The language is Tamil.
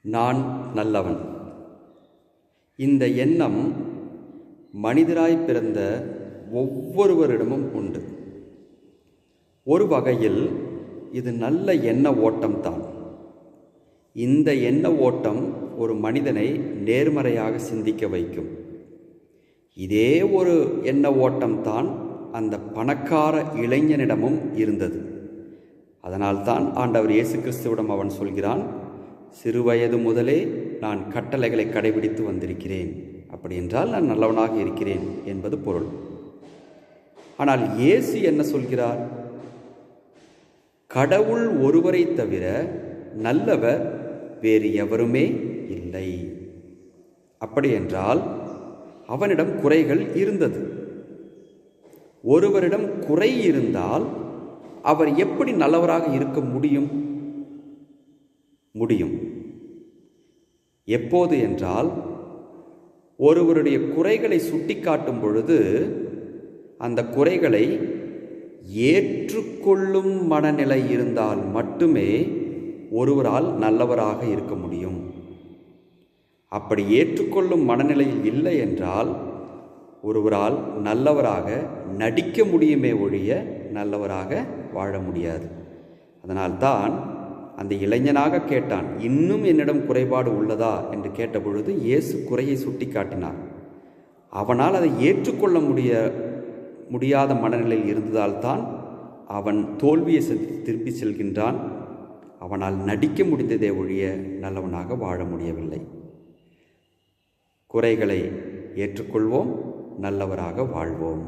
நான் நல்லவன். இந்த எண்ணம் மனிதராய் பிறந்த ஒவ்வொருவரிடமும் உண்டு. ஒரு வகையில் இது நல்ல எண்ண ஓட்டம்தான். இந்த எண்ண ஓட்டம் ஒரு மனிதனை நேர்மறையாக சிந்திக்க வைக்கும். இதே ஒரு எண்ண ஓட்டம்தான் அந்த பணக்கார இளைஞனிடமும் இருந்தது. அதனால்தான் ஆண்டவர் இயேசு கிறிஸ்துவிடம் அவன் சொல்கிறான் சிறுவயது முதலே நான் கட்டளைகளை கடைபிடித்து வந்திருக்கிறேன். அப்படி என்றால் நான் நல்லவனாக இருக்கிறேன் என்பது பொருள். ஆனால் இயேசு என்ன சொல்கிறார்? கடவுள் ஒருவரை தவிர நல்லவர் வேறு எவருமே இல்லை. அப்படி என்றால் அவனிடம் குறைகள் இருந்தது. ஒருவரிடம் குறை இருந்தால் அவர் எப்படி நல்லவராக இருக்க முடியும்? முடியும். எப்போது என்றால் ஒருவருடைய குறைகளை சுட்டிக்காட்டும் பொழுது அந்த குறைகளை ஏற்றுக்கொள்ளும் மனநிலை இருந்தால் மட்டுமே ஒருவரால் நல்லவராக இருக்க முடியும். அப்படி ஏற்றுக்கொள்ளும் மனநிலையில் இல்லை என்றால் ஒருவரால் நல்லவராக நடிக்க முடியுமே ஒழிய நல்லவராக வாழ முடியாது. அதனால்தான் அந்த இளைஞனாக கேட்டான் இன்னும் என்னிடம் குறைபாடு உள்ளதா? என்று கேட்டபொழுது இயேசு குறையை சுட்டி காட்டினார் அவனால் அதை ஏற்றுக்கொள்ள முடிய முடியாத மனநிலையில் இருந்ததால்தான் அவன் தோல்வியை திருப்பி செல்கின்றான். அவனால் நடிக்க முடிந்ததே ஒழிய நல்லவனாக வாழ முடியவில்லை. குறைகளை ஏற்றுக்கொள்வோம் நல்லவராக வாழ்வோம்.